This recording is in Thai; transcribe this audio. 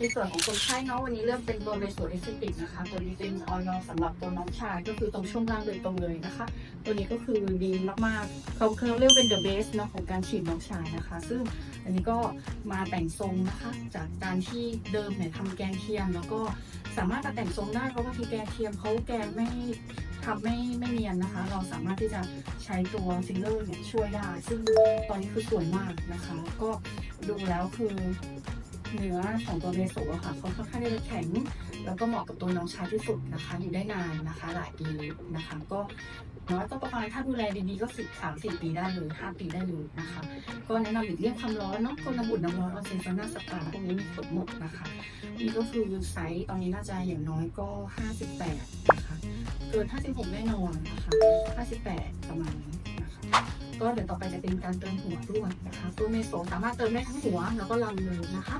ในส่วนของคนไข้เนาะวันนี้เริ่มเป็นตัวเบสโซเอซิติกนะคะ ตัวนี้เป็นออยสำหรับตัวน้องชายก็คือตรงช่วงล่างโดยตรงเลยนะคะ ตัวนี้ก็คือดีมากๆเขาเขาเรียกเป็น the best เนาะของการฉีดน้องชายนะคะ ซึ่งอันนี้ก็มาแต่งทรงนะคะ จากการที่เดิมเนี่ยทำแกนเทียม แล้วก็สามารถมาแต่งทรงได้เพราะว่าทีแกนเทียมเขาแกนไม่ทำไม่ไม่เนียนนะคะ เราสามารถที่จะใช้ตัวฟิลเลอร์เนี่ยช่วยได้ ซึ่งตอนนี้คือสวยมากนะคะ ก็ดูแล้วคือ เนื้อของตัวเบโซะค่ะเขาค่อนข้างที่จะแข็ง แล้วก็เหมาะกับตัวน้องชายที่สุดนะคะ อยู่ได้นานนะคะ หลายปีนะคะ ก็น้อยก็ประมาณถ้าดูแลดีๆก็สิบสามสิบปีได้เลยห้าปีได้เลยนะคะ ก็แนะนำหลีกเลี่ยงความร้อนเนาะคนน้ำบุดน้ำร้อนออนเซนซาน่าสปาพวกนี้มีผลหมดนะคะนี่ก็คือไซส์ตอนนี้น่าจะอย่างน้อยก็58นะคะ เกิน56แน่นอนนะคะ58ประมาณนี้นะคะ ก็เดี๋ยวต่อไปจะเป็นการเติมหัวด้วยนะคะตัวเมโซสามารถเติมได้ทั้งหัวแล้วก็ลำเลยนะคะ